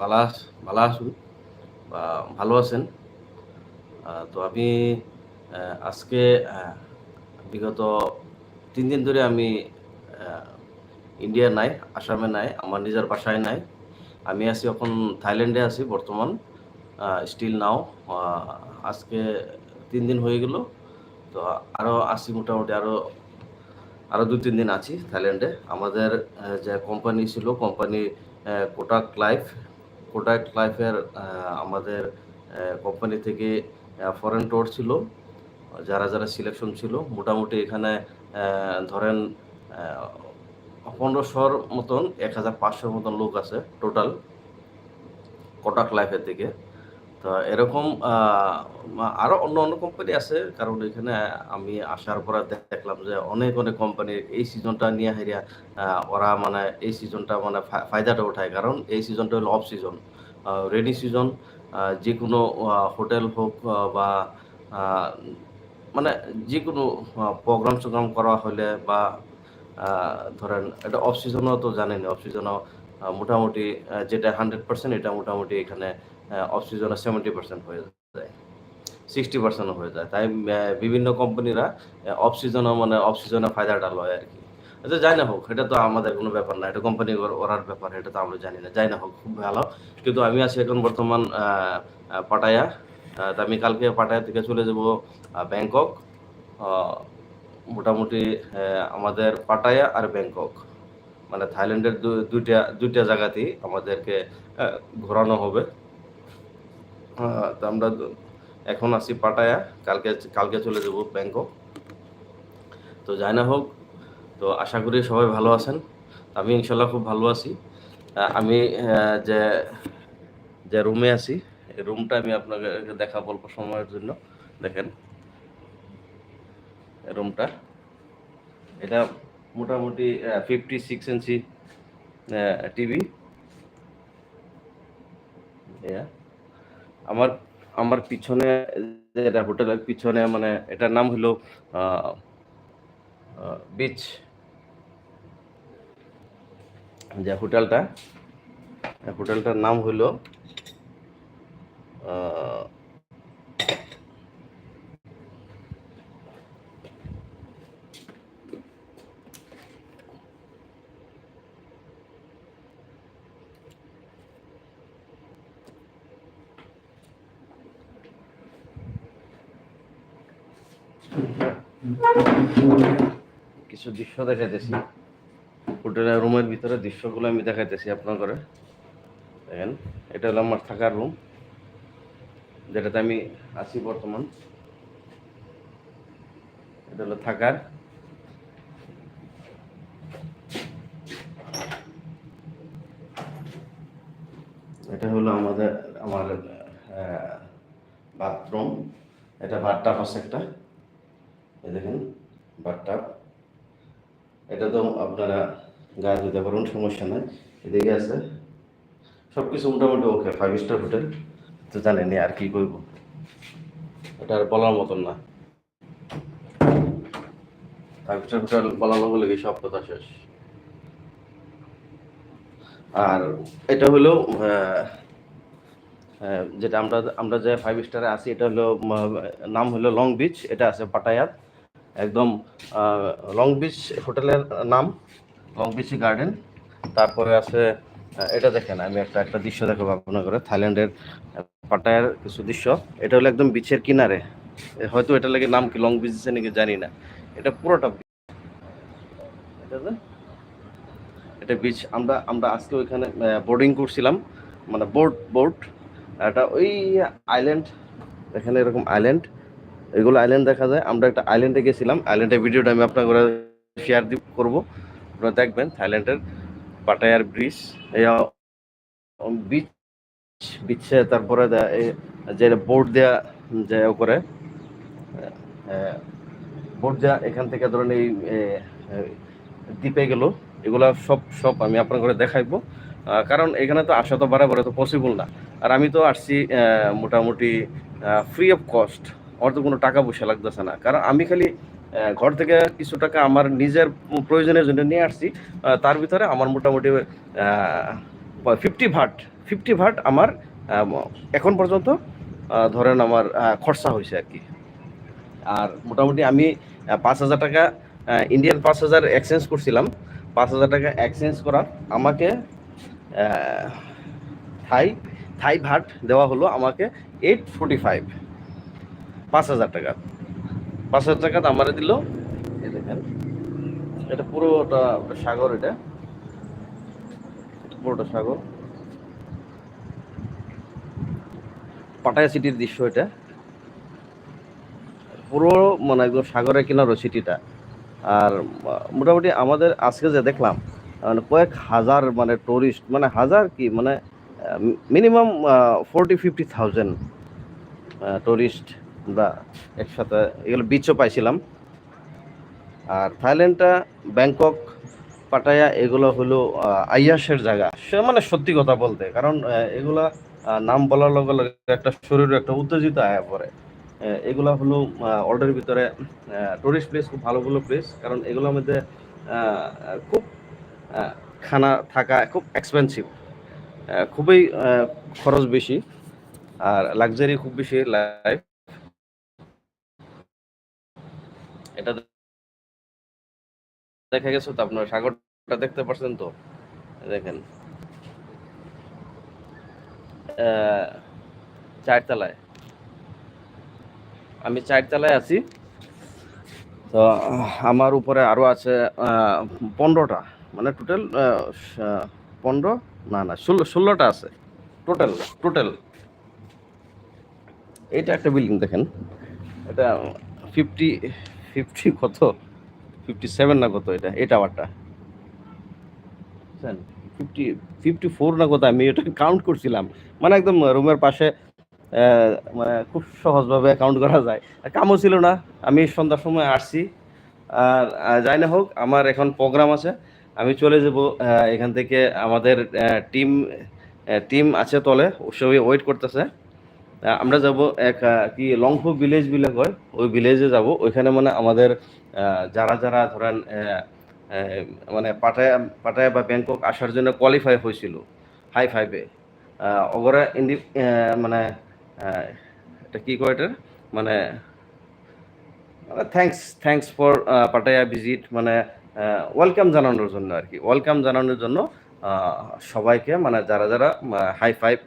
ভালো ভালো আছুন বা ভালো আছেন। তো আমি আজকে বিগত তিন দিন ধরে আমি ইন্ডিয়া নাই, আসামে নাই, আমার নিজের বাসায় নাই। আমি আছি এখন থাইল্যান্ডে আছি বর্তমান স্টিল নাও আজকে তিন দিন হয়ে গেল। তো আরও আছি মোটামুটি আরও আরও দু তিন দিন আছি থাইল্যান্ডে। আমাদের যে কোম্পানি ছিল কোম্পানি কোটাক লাইফ কোটাক লাইফের আমাদের কোম্পানি থেকে ফরেন টোর ছিল। যারা যারা সিলেকশন ছিল, মোটামুটি এখানে ধরেন পনেরোশোর মতন, এক হাজার পাঁচশোর মতন লোক আছে টোটাল কোটাক লাইফের দিকে। তো এরকম আহ, আরও অন্য অন্য কোম্পানি আছে। কারণ এখানে আমি আসার পর দেখলাম যে অনেক অনেক কোম্পানি এই সিজনটা নিয়ে হারিয়া ওরা মানে এই সিজনটা মানে ফায়দাটা উঠায়। কারণ এই সিজনটা হলো অফ সিজন রেনি সিজন যে কোনো হোটেল হোক বা মানে যে কোনো প্রোগ্রাম সোগ্রাম করা হলে বা ধরেন এটা অফ সিজনও তো জানেন অফ সিজনও মোটামুটি যেটা হান্ড্রেড পার্সেন্ট এটা মোটামুটি এখানে অফ সিজনে সেভেন্টি পার্সেন্ট হয়ে যায় সিক্সটি পার্সেন্টও হয়ে যায়। তাই বিভিন্ন কোম্পানিরা অফ সিজনও মানে অফ সিজনে ফায়দাটা লয় আর কি। এটা যাই না হোক, এটা তো আমাদের কোনো ব্যাপার না, এটা কোম্পানি ওরার ব্যাপার, এটা তো আমরা জানি না। যাই না হোক, খুব ভালো। কিন্তু আমি আছি এখন বর্তমান পাটায়া। তা আমি কালকে পাটায়া থেকে চলে যাব ব্যাংকক। মোটামুটি আমাদের পাটায়া আর ব্যাংকক। মানে থাইল্যান্ডের দুইটা দুইটা জায়গাতেই আমাদেরকে ঘোরানো হবে। তো আমরা এখন আছি পাটায়া। কালকে কালকে চলে যাব ব্যাংকক। তো যাই না হোক, তো আশা করি সবাই ভালো আছেন। আমি ইনশাল্লাহ খুব ভালো আছি। আমি যে যে রুমে আছি রুমটা আমি আপনাকে দেখাবো অল্প সময়ের জন্য। দেখেন রুমটা। এটা মোটামুটি ফিফটি সিক্স ইঞ্চি টিভি আমার আমার পিছনে, যেটা হোটেলের পিছনে মানে এটার নাম হলো বিচ যে হোটেলটা হোটেলটার নাম হলো কিছু দৃশ্য দেখাইতেছি। হোটেলের রুমের ভিতরে দৃশ্যগুলো আমি দেখাইতেছি আপনার দেখেন, এটা হলো আমার থাকার রুম, যেটাতে আমি আছি বর্তমান। এটা হলো থাকার। এটা হলো আমাদের, আমার বাথরুম। এটা বাথটাব আছে একটা। দেখেন বাথটাব এটা তো আপনারা গায়ে দিতে পারুন সমস্যা নাই। এদিকে আছে। সব কিছু মোটামুটি ওকে ফাইভ স্টার হোটেল তো জানেনি আর কি করব। এটা আর বলার মতন না। ফাইভ স্টার হোটেল বলার লগে লগে সব কথা শেষ। আর এটা হলো যেটা আমরা আমরা যে ফাইভ স্টারে আছি, এটা হলো নাম হলো লং বিচ এটা আছে পাটায়াত একদম লং বিচ হোটেলের নাম লং বিচ গার্ডেন তারপরে আছে এটা দেখেন, আমি একটা একটা দৃশ্য দেখাবো আপনার করে থাইল্যান্ডের পাটায়ার কিছু দৃশ্য। এটা হলো একদম বিচের কিনারে। হয়তো এটা লাগে নাম কি লং বিচ নাকি জানি না। এটা পুরোটা। এটা এটা বিচ আমরা আমরা আজকে ওইখানে বোর্ডিং করছিলাম মানে বোট বোট এটা ওই আইল্যান্ড এখানে এরকম আইল্যান্ড এগুলো আইল্যান্ড দেখা যায়। আমরা একটা আইল্যান্ডে গেছিলাম। আইল্যান্ডের ভিডিওটা আমি আপনার শেয়ার করব। আপনারা দেখবেন থাইল্যান্ডের পাটায়ার ব্রিজ বিচ বিচে তারপরে যে বোর্ড দেয়া যে করে বোর্ড দেয়া, এখান থেকে ধরেন এই দ্বীপে গেল। এগুলা সব সব আমি আপনার করে দেখাইবো কারণ এখানে তো আসা তো বারে বারে তো পসিবল না। আর আমি তো আসছি মোটামুটি ফ্রি অফ কস্ট আমার তো কোনো টাকা পয়সা লাগতেছে না। কারণ আমি খালি ঘর থেকে কিছু টাকা আমার নিজের প্রয়োজনের জন্য নিয়ে আসছি তার ভিতরে আমার মোটামুটি ফিফটি ভাট ফিফটি ভাট আমার এখন পর্যন্ত ধরেন আমার খরচা হয়েছে আর কি। আর মোটামুটি আমি পাঁচ হাজার টাকা ইন্ডিয়ান পাঁচ হাজার এক্সচেঞ্জ করছিলাম। পাঁচ হাজার টাকা এক্সচেঞ্জ করা আমাকে থাই থাই ভাট দেওয়া হলো আমাকে এইট ফোর্টি ফাইভ পাঁচ হাজার টাকা। পাঁচ হাজার টাকা আমারে দিল। এই দেখেন, এটা পুরোটা সাগর এটা। পুরোটা সাগর। পাটায়া সিটির দৃশ্য এটা। পুরো মানে একদম সাগরের কিনারো সিটিটা। আর মোটামুটি আমাদের আজকে যে দেখলাম মানে কয়েক হাজার মানে টুরিস্ট মানে হাজার কি মানে minimum forty fifty thousand tourist বা একসাথে এগুলো বিচও পাইছিলাম। আর থাইল্যান্ডটা, ব্যাংকক, পাটায়া, এগুলো হলো আইয়াসের জায়গা। সে মানে সত্যি কথা বলতে, কারণ এগুলা নাম বলার লগে লগে একটা শরীরে একটা উত্তেজিত আয়া পড়ে। এগুলা হলো অর্ডারের ভিতরে টুরিস্ট প্লেস খুব ভালো ভালো প্লেস কারণ এগুলোর মধ্যে খুব খানা থাকা খুব এক্সপেন্সিভ খুবই খরচ বেশি, আর লাক্সারি খুব বেশি লাইফ এটা দেখা গেছে তো আপনার সাগরটা দেখতে পাচ্ছেন তো? দেখেন। চারতলায়। আমি চারতলায় আছি। তো আমার উপরে আরও আছে পনেরোটা। মানে টোটাল পনেরো? না না, ষোলো, ষোলোটা আছে। টোটাল টোটাল এইটা একটা বিল্ডিং দেখেন। এটা ফিফটি ফিফটি কত? ফিফটি সেভেন না কত এটা? এই টাওয়ারটা ফিফটি ফিফটি ফোর না কত? আমি এটা কাউন্ট করছিলাম। মানে একদম রুমের পাশে মানে খুব সহজভাবে কাউন্ট করা যায়। আর কামও ছিল না। আমি সন্ধ্যার সময় আসছি। আর যাই না হোক, আমার এখন প্রোগ্রাম আছে। আমি চলে যাব এখান থেকে আমাদের টিম টিম আছে তলে। সবাই ওয়েট করতেছে। আমরা যাব এক কি লংফু ভিলেজ বিলে কয়, ওই ভিলেজে যাব। ওইখানে মানে আমাদের যারা যারা ধরেন মানে পাটায়া পাটায়া বা ব্যাংকক আসার জন্য কোয়ালিফাই হয়েছিল হাই ফাইভে ওগরা ইন্ডি মানে এটা কি কয় এটা মানে thanks thanks for Pattaya visit মানে ওয়েলকাম জানানোর জন্য আর কি ওয়েলকাম জানানোর জন্য সবাইকে মানে যারা যারা হাই ফাইভ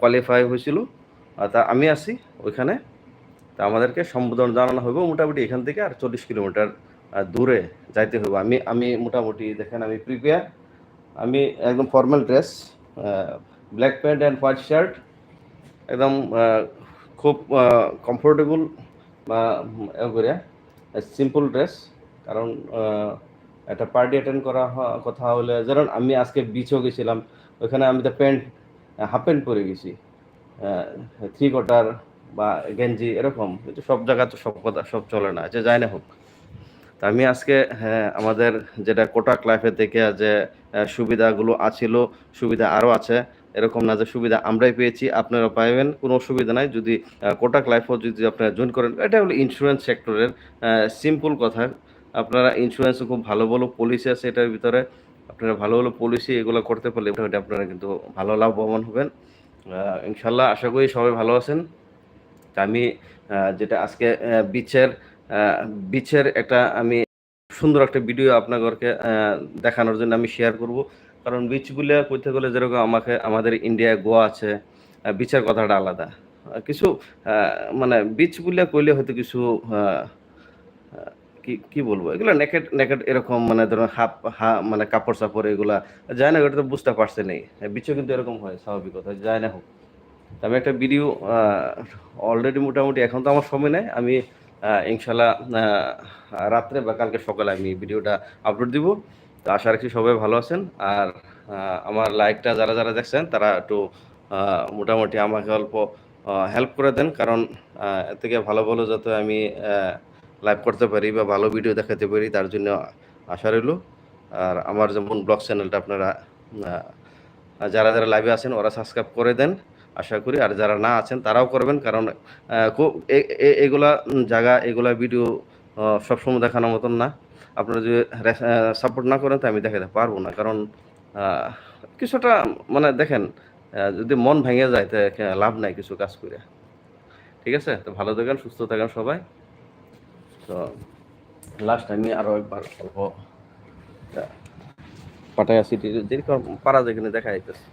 কোয়ালিফাই হয়েছিল তা আমি আছি ওইখানে। তা আমাদেরকে সম্বোধন জানানো হবে মোটামুটি এখান থেকে আর চল্লিশ কিলোমিটার দূরে যাইতে হবে আমি আমি মোটামুটি দেখেন আমি প্রিপেয়ার আমি একদম formal dress black pant and white shirt একদম খুব কমফোর্টেবল বা করে সিম্পল ড্রেস কারণ একটা পার্টি অ্যাটেন্ড করা কথা হলে, যেমন আমি আজকে বিচও গেছিলাম, ওইখানে আমি তো প্যান্ট হাফ প্যান্ট পরে গেছি। থ্রি কোয়ার্টার বা গেঞ্জি এরকম কিন্তু সব জায়গা তো সব কথা, সব চলে না, যে যায় না হোক। তা আমি আজকে হ্যাঁ আমাদের যেটা কোটাক লাইফে থেকে যে সুবিধাগুলো আছিল, সুবিধা আরও আছে, এরকম না যে সুবিধা আমরাই পেয়েছি আপনারা পাইবেন, কোনো অসুবিধা নাই। যদি কোটাক লাইফও যদি আপনারা জয়েন করেন, এটা হলো ইন্স্যুরেন্স সেক্টরের সিম্পল কথা। আপনারা ইন্স্যুরেন্স খুব ভালো ভালো পলিসি আছে এটার ভিতরে। আপনারা ভালো ভালো পলিসি এগুলো করতে পারলে আপনারা কিন্তু ভালো লাভবান হবেন। ইনশাল্লাহ আশা করি সবাই ভালো আছেন। আমি যেটা আজকে বিচের বিচের একটা আমি সুন্দর একটা ভিডিও আপনাদেরকে দেখানোর জন্য আমি শেয়ার করব। কারণ বিচগুলো কইতে গেলে যেরকম আমাকে, আমাদের ইন্ডিয়ায় গোয়া আছে বিচের কথাটা আলাদা। কিছু মানে বিচগুলো কইলে হয়তো কিছু কি কি বলব? এগুলো নেকেট নেকেট এরকম মানে ধরুন হাফ, হা মানে কাপড় চাপড় এগুলা যায় না এটা তো বুঝতে পারছে নেই। বিচও কিন্তু এরকম হয়, স্বাভাবিক কথা, যায় না হোক। আমি একটা ভিডিও অলরেডি মোটামুটি এখন তো আমার সময় নেই, আমি ইনশাল্লাহ রাত্রে বা কালকে সকালে আমি ভিডিওটা আপলোড দিব। তো আশা রাখছি সবাই ভালো আছেন। আর আমার লাইকটা যারা যারা দেখছেন, তারা একটু মোটামুটি আমাকে অল্প হেল্প করে দেন। কারণ এর থেকে ভালো ভালো যাতে আমি লাইভ করতে পারি বা ভালো ভিডিও দেখাতে পারি, তার জন্য আশা রইল। আর আমার যেমন ব্লগ চ্যানেলটা আপনারা যারা যারা লাইভে আছেন, ওরা সাবস্ক্রাইব করে দেন, আশা করি। আর যারা না আছেন, তারাও করবেন, কারণ খুব এগুলা জায়গা, এগুলা ভিডিও সবসময় দেখানোর মতন না। আপনারা যদি সাপোর্ট না করেন, তো আমি দেখাতে পারব না। কারণ কিছুটা মানে দেখেন যদি মন ভেঙে যায়, তো লাভ নাই কিছু কাজ করে ঠিক আছে? তো ভালো থাকেন, সুস্থ থাকেন সবাই। তো লাস্ট আমি আরও একবার অল্প পাটায়া সিটি যেরকম পারা যেখানে দেখা যাইতেছে।